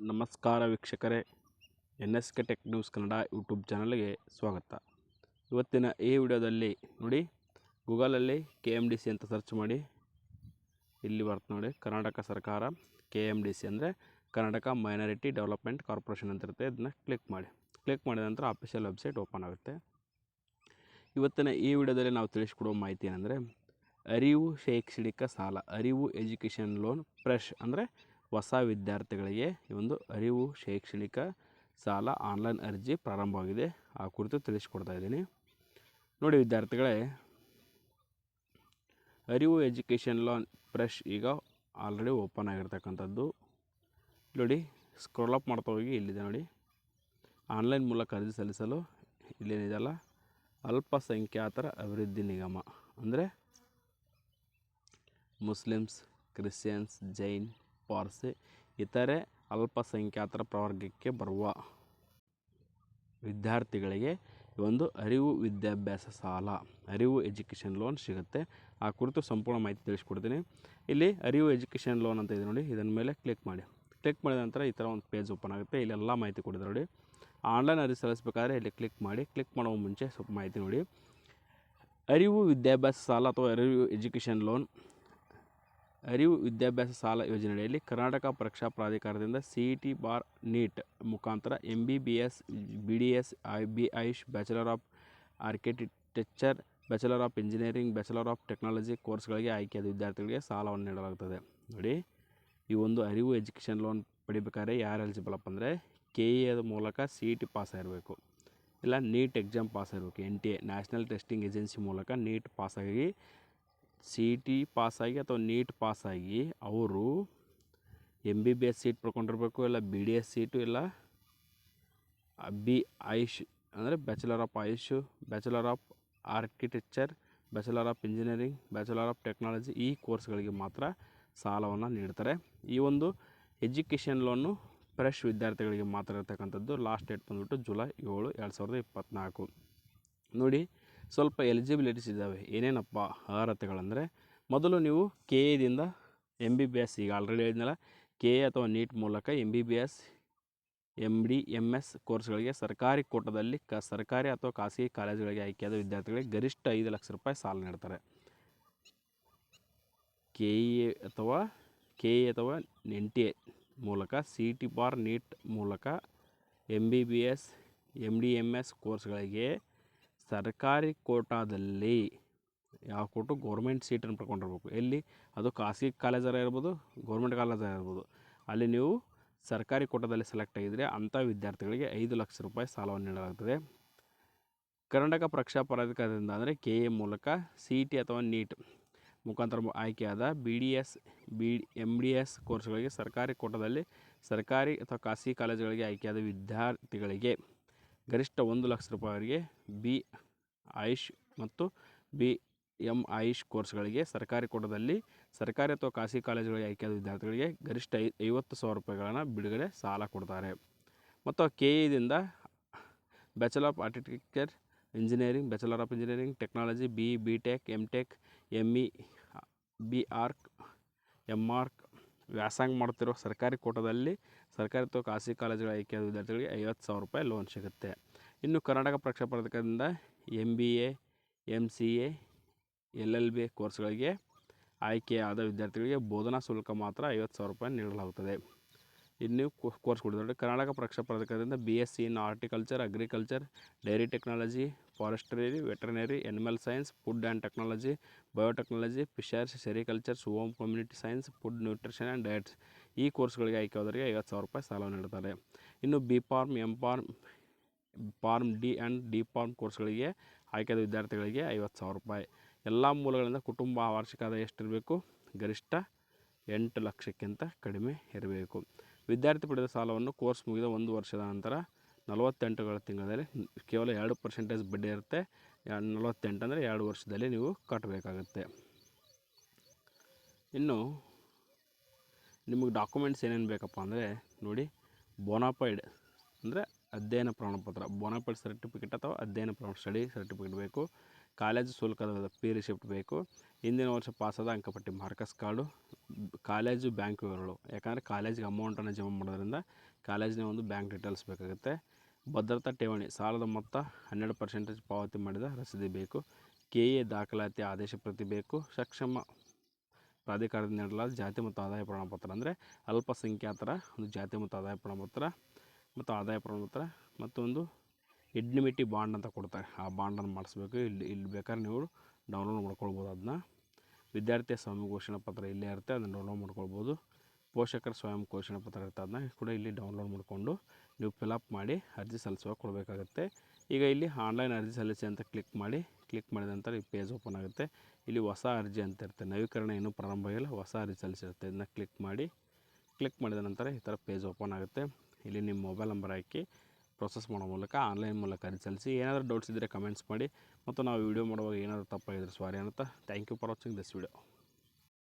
ನಮಸ್ಕಾರ ವೀಕ್ಷಕರೇ N S K tech news Kannada YouTube ಚಾನಲ್ಗೆ ಸ್ವಾಗತ. ಇವತ್ತಿನ ಈ ವಿಡಿಯೋದಲ್ಲಿ ನೋಡಿ, ಗೂಗಲಲ್ಲಿ ಕೆ ಎಂ ಡಿ ಸಿ ಅಂತ ಸರ್ಚ್ ಮಾಡಿ, ಇಲ್ಲಿ ಬರ್ತು ನೋಡಿ, ಕರ್ನಾಟಕ ಸರ್ಕಾರ ಕೆ ಎಂ ಡಿ ಸಿ ಅಂದರೆ ಕರ್ನಾಟಕ ಮೈನಾರಿಟಿ ಡೆವಲಪ್ಮೆಂಟ್ ಕಾರ್ಪೊರೇಷನ್ ಅಂತ ಇರುತ್ತೆ, ಇದನ್ನ ಕ್ಲಿಕ್ ಮಾಡಿ. ಕ್ಲಿಕ್ ಮಾಡಿದ ನಂತರ ಅಫಿಷಿಯಲ್ ವೆಬ್ಸೈಟ್ ಓಪನ್ ಆಗುತ್ತೆ. ಇವತ್ತಿನ ಈ ವಿಡಿಯೋದಲ್ಲಿ ನಾವು ತಿಳಿಸ್ಕೊಡೋ ಮಾಹಿತಿ ಏನಂದರೆ, ಅರಿವು ಶೈಕ್ಷಣಿಕ ಸಾಲ, ಅರಿವು ಎಜುಕೇಷನ್ ಲೋನ್ ಫ್ರೆಶ್ ಅಂದರೆ ಹೊಸ ವಿದ್ಯಾರ್ಥಿಗಳಿಗೆ ಈ ಒಂದು ಅರಿವು ಶೈಕ್ಷಣಿಕ ಸಾಲ ಆನ್ಲೈನ್ ಅರ್ಜಿ ಪ್ರಾರಂಭವಾಗಿದೆ. ಆ ಕುರಿತು ತಿಳಿಸ್ಕೊಡ್ತಾ ಇದ್ದೀನಿ. ನೋಡಿ ವಿದ್ಯಾರ್ಥಿಗಳೇ, ಅರಿವು ಎಜುಕೇಷನ್ ಲೋನ್ ಫ್ರೆಶ್ ಈಗ ಆಲ್ರೆಡಿ ಓಪನ್ ಆಗಿರ್ತಕ್ಕಂಥದ್ದು. ನೋಡಿ ಸ್ಕ್ರೋಲ್ ಅಪ್ ಮಾಡ್ತಾ ಹೋಗಿ, ಇಲ್ಲಿದೆ ನೋಡಿ. ಆನ್ಲೈನ್ ಮೂಲಕ ಅರ್ಜಿ ಸಲ್ಲಿಸಲು ಇಲ್ಲೇನಿದೆಯಲ್ಲ? ಅಲ್ಪಸಂಖ್ಯಾತರ ಅಭಿವೃದ್ಧಿ ನಿಗಮ. ಅಂದರೆ ಮುಸ್ಲಿಮ್ಸ್, ಕ್ರಿಶ್ಚಿಯನ್ಸ್, ಜೈನ್ ಪಾರ್ಸಿ ಇತರೆ ಅಲ್ಪಸಂಖ್ಯಾತರ ಪ್ರವರ್ಗಕ್ಕೆ ಬರುವ ವಿದ್ಯಾರ್ಥಿಗಳಿಗೆ ಒಂದು ಅರಿವು ವಿದ್ಯಾಭ್ಯಾಸ ಸಾಲ, ಅರಿವು ಎಜುಕೇಷನ್ ಲೋನ್ ಸಿಗುತ್ತೆ. ಆ ಕುರಿತು ಸಂಪೂರ್ಣ ಮಾಹಿತಿ ತಿಳಿಸ್ಕೊಡ್ತೀನಿ. ಇಲ್ಲಿ ಅರಿವು ಎಜುಕೇಷನ್ ಲೋನ್ ಅಂತ ಇದೆ ನೋಡಿ ಇದನ್ನ ಮೇಲೆ ಕ್ಲಿಕ್ ಮಾಡಿ. ಕ್ಲಿಕ್ ಮಾಡಿದ ನಂತರ ಈ ಥರ ಒಂದು ಪೇಜ್ ಓಪನ್ ಆಗುತ್ತೆ. ಇಲ್ಲಿ ಎಲ್ಲ ಮಾಹಿತಿ ಕೊಟ್ಟಿದ್ದಾರೆ ನೋಡಿ. ಆನ್ಲೈನ್ ಅರ್ಜಿ ಸಲ್ಲಿಸಬೇಕಾದ್ರೆ ಇಲ್ಲಿ ಕ್ಲಿಕ್ ಮಾಡಿ. ಕ್ಲಿಕ್ ಮಾಡುವ ಮುಂಚೆ ಸ್ವಲ್ಪ ಮಾಹಿತಿ ನೋಡಿ. ಅರಿವು ವಿದ್ಯಾಭ್ಯಾಸ ಸಾಲ ಅಥವಾ ಅರಿವು ಎಜುಕೇಷನ್ ಲೋನ್ ಅರಿವು ವಿದ್ಯಾಭ್ಯಾಸ ಸಾಲ ಯೋಜನೆಯಡಿಯಲ್ಲಿ ಕರ್ನಾಟಕ ಪರೀಕ್ಷಾ ಪ್ರಾಧಿಕಾರದಿಂದ C E T bar NEET ಮುಖಾಂತರ M B B S B D S I B Aish bachelor of architecture, bachelor of engineering, bachelor of technology ಕೋರ್ಸ್ಗಳಿಗೆ ಆಯ್ಕೆಯಾದ ವಿದ್ಯಾರ್ಥಿಗಳಿಗೆ ಸಾಲವನ್ನು ನೀಡಲಾಗುತ್ತದೆ. ನೋಡಿ, ಈ ಒಂದು ಅರಿವು ಎಜುಕೇಷನ್ ಲೋನ್ ಪಡಿಬೇಕಾದ್ರೆ ಯಾರು ಎಲಿಜಿಬಲಪ್ಪ ಅಂದರೆ ಕೆ ಎ ಮೂಲಕ ಸಿ ಇ ಟಿ ಪಾಸ್ ಆಗಿರಬೇಕು. ಇಲ್ಲ, ನೀಟ್ ಎಕ್ಸಾಮ್ ಪಾಸ್ ಆಗಿರಬೇಕು. N T A, national testing agency ಮೂಲಕ ನೀಟ್ ಪಾಸಾಗಿ ಸಿ ಇ ಟಿ ಪಾಸಾಗಿ ಅಥವಾ ನೀಟ್ ಪಾಸಾಗಿ ಅವರು M B B S seat ಪಡ್ಕೊಂಡಿರ್ಬೇಕು ಇಲ್ಲ ಬಿ ಡಿ ಎಸ್ ಸೀಟು ಇಲ್ಲ. ಬಿ ಆಯುಷ್ ಅಂದರೆ bachelor of AYUSH bachelor of architecture bachelor of engineering bachelor of technology ಈ ಕೋರ್ಸ್ಗಳಿಗೆ ಮಾತ್ರ ಸಾಲವನ್ನು ನೀಡ್ತಾರೆ. ಈ ಒಂದು ಎಜುಕೇಷನ್ ಲೋನು ಫ್ರೆಶ್ ವಿದ್ಯಾರ್ಥಿಗಳಿಗೆ ಮಾತ್ರ ಇರತಕ್ಕಂಥದ್ದು ಲಾಸ್ಟ್ ಡೇಟ್ ಬಂದುಬಿಟ್ಟು ಜುಲೈ ಏಳು, ಎರಡು ಸಾವಿರದ ಇಪ್ಪತ್ತ್ನಾಲ್ಕು ನೋಡಿ ಸ್ವಲ್ಪ ಎಲಿಜಿಬಿಲಿಟೀಸ್ ಇದ್ದಾವೆ. ಏನೇನಪ್ಪ ಅರ್ಹತೆಗಳಂದರೆ, ಮೊದಲು ನೀವು ಕೆ ಎದಿಂದ ಎಂ ಬಿ ಬಿ ಎಸ್ ಈಗ ಆಲ್ರೆಡಿ ಹೇಳಿದ್ನಲ್ಲ ಕೆ ಎ ಅಥವಾ ನೀಟ್ ಮೂಲಕ M B B S M D M S ಕೋರ್ಸ್ಗಳಿಗೆ ಸರ್ಕಾರಿ ಕೋಟದಲ್ಲಿ ಕ, ಸರ್ಕಾರಿ ಅಥವಾ ಖಾಸಗಿ ಕಾಲೇಜುಗಳಿಗೆ ಆಯ್ಕೆಯಾದ ವಿದ್ಯಾರ್ಥಿಗಳಿಗೆ ಗರಿಷ್ಠ ಐದು ಲಕ್ಷ ರೂಪಾಯಿ ಸಾಲ ನೀಡ್ತಾರೆ. ಕೆ ಎ ಅಥವಾ ಕೆ ಎ ಅಥವಾ ಎನ್ ಟಿ ಎ ಮೂಲಕ ಸಿ ಟಿ ಬಾರ್ ನೀಟ್ ಮೂಲಕ M B B S M D M S ಕೋರ್ಸ್ಗಳಿಗೆ ಸರ್ಕಾರಿ ಕೋಟಾದಲ್ಲಿ ಯಾವ ಕೋಟು? ಗೌರ್ಮೆಂಟ್ ಸೀಟನ್ನು ಪಡ್ಕೊಂಡಿರ್ಬೇಕು. ಎಲ್ಲಿ? ಅದು ಖಾಸಗಿ ಕಾಲೇಜರ ಇರ್ಬೋದು, ಗೌರ್ಮೆಂಟ್ ಕಾಲೇಜರ ಇರ್ಬೋದು. ಅಲ್ಲಿ ನೀವು ಸರ್ಕಾರಿ ಕೋಟಾದಲ್ಲಿ ಸೆಲೆಕ್ಟ್ ಆಗಿದ್ದರೆ ಅಂಥ ವಿದ್ಯಾರ್ಥಿಗಳಿಗೆ ಐದು ಲಕ್ಷ ರೂಪಾಯಿ ಸಾಲವನ್ನು ನೀಡಲಾಗ್ತದೆ. ಕರ್ನಾಟಕ ಪರೀಕ್ಷಾ ಪ್ರಾಧಿಕಾರದಿಂದ ಅಂದರೆ ಕೆ ಎ ಮೂಲಕ ಸಿ ಟಿ ಅಥವಾ ನೀಟ್ ಮುಖಾಂತರ ಆಯ್ಕೆಯಾದ B D S B M D S ಕೋರ್ಸ್ಗಳಿಗೆ ಸರ್ಕಾರಿ ಕೋಟಾದಲ್ಲಿ ಸರ್ಕಾರಿ ಅಥವಾ ಖಾಸಗಿ ಕಾಲೇಜುಗಳಿಗೆ ಆಯ್ಕೆಯಾದ ವಿದ್ಯಾರ್ಥಿಗಳಿಗೆ ಗರಿಷ್ಠ ಒಂದು ಲಕ್ಷ ರೂಪಾಯಿವರೆಗೆ ಬಿ ಆಯುಷ್ ಮತ್ತು ಬಿ ಎಂ ಆಯುಷ್ ಕೋರ್ಸ್ಗಳಿಗೆ ಸರ್ಕಾರಿ ಕೋಟದಲ್ಲಿ ಸರ್ಕಾರಿ ಅಥವಾ ಖಾಸಗಿ ಕಾಲೇಜುಗಳಿಗೆ ಆಯ್ಕೆಯಾದ ವಿದ್ಯಾರ್ಥಿಗಳಿಗೆ ಗರಿಷ್ಠ ಐ ಐವತ್ತು ಸಾವಿರ ರೂಪಾಯಿಗಳನ್ನು ಬಿಡುಗಡೆ ಸಾಲ ಕೊಡ್ತಾರೆ. ಮತ್ತು K ಇದಿಂದ bachelor of architecture engineering, bachelor of engineering, technology, B B tech M tech M E, B arch M arch ವ್ಯಾಸಂಗ ಮಾಡ್ತಿರೋ ಸರ್ಕಾರಿ ಕೋಟದಲ್ಲಿ ಸರ್ಕಾರಿ ಅಥವಾ ಖಾಸಗಿ ಕಾಲೇಜುಗಳ ಆಯ್ಕೆಯಾದ ವಿದ್ಯಾರ್ಥಿಗಳಿಗೆ ಐವತ್ತು ಸಾವಿರ ರೂಪಾಯಿ ಲೋನ್ ಸಿಗುತ್ತೆ. ಇನ್ನು ಕರ್ನಾಟಕ ಪರೀಕ್ಷಾ M B A M C A L L B ಕೋರ್ಸ್ಗಳಿಗೆ ಆಯ್ಕೆಯಾದ ವಿದ್ಯಾರ್ಥಿಗಳಿಗೆ ಬೋಧನಾ ಶುಲ್ಕ ಮಾತ್ರ ಐವತ್ತು ಸಾವಿರ ರೂಪಾಯಿ ನೀಡಲಾಗುತ್ತದೆ. ಇನ್ನು ಕೋರ್ಸ್ ಕೊಡಿದ್ರೆ ಕರ್ನಾಟಕ ಪರೀಕ್ಷಾ B S C in horticulture agriculture dairy technology forestry veterinary animal science food and technology biotechnology fisheries sericultures home community science food nutrition and diets ಈ ಕೋರ್ಸ್ಗಳಿಗೆ ಆಯ್ಕೆಯಾದವರಿಗೆ ಐವತ್ತು ಸಾವಿರ ರೂಪಾಯಿ ಸಾಲ ನೀಡುತ್ತಾರೆ. ಇನ್ನು B pharm M pharm pharm D and D pharm ಕೋರ್ಸ್ಗಳಿಗೆ ಆಯ್ಕೆದ ವಿದ್ಯಾರ್ಥಿಗಳಿಗೆ ಐವತ್ತು ಸಾವಿರ ರೂಪಾಯಿ. ಎಲ್ಲ ಮೂಲಗಳಿಂದ ಕುಟುಂಬ ವಾರ್ಷಿಕ ಆದಾಯ ಎಷ್ಟಿರಬೇಕು? ಗರಿಷ್ಠ ಎಂಟು ಲಕ್ಷಕ್ಕಿಂತ ಕಡಿಮೆ ಇರಬೇಕು. ವಿದ್ಯಾರ್ಥಿ ಪಡೆದ ಸಾಲವನ್ನು ಕೋರ್ಸ್ ಮುಗಿದ ಒಂದು ವರ್ಷದ ನಂತರ ನಲವತ್ತೆಂಟುಗಳ ತಿಂಗಳಲ್ಲಿ ಕೇವಲ ಎರಡು ಪರ್ಸೆಂಟೇಜ್ ಬಡ್ಡಿ ಇರುತ್ತೆ. ನಲವತ್ತೆಂಟು ಅಂದರೆ ಎರಡು ವರ್ಷದಲ್ಲಿ ನೀವು ಕಟ್ಟಬೇಕಾಗುತ್ತೆ ಇನ್ನು ನಿಮಗೆ ಡಾಕ್ಯುಮೆಂಟ್ಸ್ ಏನೇನು ಬೇಕಪ್ಪ ಅಂದರೆ ನೋಡಿ ಬೋನಾಪೈಡ್ ಅಂದರೆ ಅಧ್ಯಯನ ಪ್ರಮಾಣಪತ್ರ. ಬೋನಾಪೈಡ್ ಸರ್ಟಿಫಿಕೇಟ್ ಅಥವಾ ಅಧ್ಯಯನ ಪ್ರಮಾಣ ಸ್ಟಡಿ ಸರ್ಟಿಫಿಕೇಟ್ ಬೇಕು. ಕಾಲೇಜು ಶುಲ್ಕದ ಪಿ ರಿಸಿಪ್ಟ್ ಬೇಕು. ಹಿಂದಿನ ವರ್ಷ ಪಾಸಾದ ಅಂಕಪಟ್ಟಿ ಮಾರ್ಕಸ್ ಕಾರ್ಡು ಕಾಲೇಜು ಬ್ಯಾಂಕ್ ವಿವರಗಳು. ಯಾಕಂದರೆ ಕಾಲೇಜಿಗೆ ಅಮೌಂಟನ್ನು ಜಮಾ ಮಾಡೋದ್ರಿಂದ ಕಾಲೇಜಿನ ಒಂದು ಬ್ಯಾಂಕ್ ಡೀಟೇಲ್ಸ್ ಬೇಕಾಗುತ್ತೆ. ಭದ್ರತಾ ಠೇವಣಿ, ಸಾಲದ ಮೊತ್ತ ಹನ್ನೆರಡು ಪರ್ಸೆಂಟೇಜ್ ಪಾವತಿ ಮಾಡಿದ ರಸೀದಿ ಬೇಕು. ಕೆ ಎ ದಾಖಲಾತಿ ಆದೇಶ ಪ್ರತಿ ಬೇಕು. ಸಕ್ಷಮ ಪ್ರಾಧಿಕಾರದಿಂದ ನೀಡಲಾದ ಜಾತಿ ಮತ್ತು ಆದಾಯ ಪ್ರಮಾಣಪತ್ರ ಅಂದರೆ ಅಲ್ಪಸಂಖ್ಯಾತರ ಒಂದು ಜಾತಿ ಮತ್ತು ಆದಾಯ ಪ್ರಮಾಣಪತ್ರ ಮತ್ತು ಆದಾಯ ಪ್ರಮಾಣಪತ್ರ ಮತ್ತೊಂದು ಇಡ್ನಿಮಿಟಿ ಬಾಂಡ್ ಅಂತ ಕೊಡ್ತಾರೆ. ಆ ಬಾಂಡನ್ನು ಮಾಡಿಸ್ಬೇಕು. ಇಲ್ಲಿ ಇಲ್ಲಿ ಬೇಕಾದ್ರೆ ನೀವು ಡೌನ್ಲೋಡ್ ಮಾಡ್ಕೊಳ್ಬೋದು ಅದನ್ನ. ವಿದ್ಯಾರ್ಥಿಯ ಸ್ವಯಂ ಘೋಷಣಾ ಪತ್ರ ಇಲ್ಲೇ ಇರುತ್ತೆ. ಅದನ್ನು ಡೌನ್ಲೋಡ್ ಮಾಡ್ಕೊಳ್ಬೋದು. ಪೋಷಕರ ಸ್ವಯಂ ಘೋಷಣಾ ಪತ್ರ ಇರುತ್ತೆ ಅದನ್ನ ಕೂಡ ಇಲ್ಲಿ ಡೌನ್ಲೋಡ್ ಮಾಡಿಕೊಂಡು ನೀವು ಫಿಲಪ್ ಮಾಡಿ ಅರ್ಜಿ ಸಲ್ಲಿಸುವಾಗ ಕೊಡಬೇಕಾಗುತ್ತೆ. ಈಗ ಇಲ್ಲಿ ಆನ್ಲೈನ್ ಅರ್ಜಿ ಸಲ್ಲಿಸಿ ಅಂತ ಕ್ಲಿಕ್ ಮಾಡಿ, ಕ್ಲಿಕ್ ಮಾಡಿದ ನಂತರ ಈ ಪೇಜ್ ಓಪನ್ ಆಗುತ್ತೆ. ಇಲ್ಲಿ ಹೊಸ ಅರ್ಜಿ ಅಂತ ಇರುತ್ತೆ. ನವೀಕರಣ ಇನ್ನೂ ಪ್ರಾರಂಭ ಆಗಿಲ್ಲ. ಹೊಸ ಅರ್ಜಿ ಸಲ್ಲಿಸಿರುತ್ತೆ. ಇದನ್ನ ಕ್ಲಿಕ್ ಮಾಡಿ, ಕ್ಲಿಕ್ ಮಾಡಿದ ನಂತರ ಈ ಥರ ಪೇಜ್ ಓಪನ್ ಆಗುತ್ತೆ. ಇಲ್ಲಿ ನಿಮ್ಮ ಮೊಬೈಲ್ ನಂಬರ್ ಹಾಕಿ ಪ್ರೊಸೆಸ್ ಮಾಡೋ ಮೂಲಕ, ಆನ್ಲೈನ್ ಮೂಲಕ ಸಲ್ಲಿಸಿ ಏನಾದರೂ ಡೌಟ್ಸ್ ಇದ್ದರೆ ಕಮೆಂಟ್ಸ್ ಮಾಡಿ. ಮತ್ತು ನಾವು ವೀಡಿಯೋ ಮಾಡುವಾಗ ಏನಾದರೂ ತಪ್ಪಾಗಿದ್ದರೆ ಸಾರಿ ಅಂತ thank you for watching this video.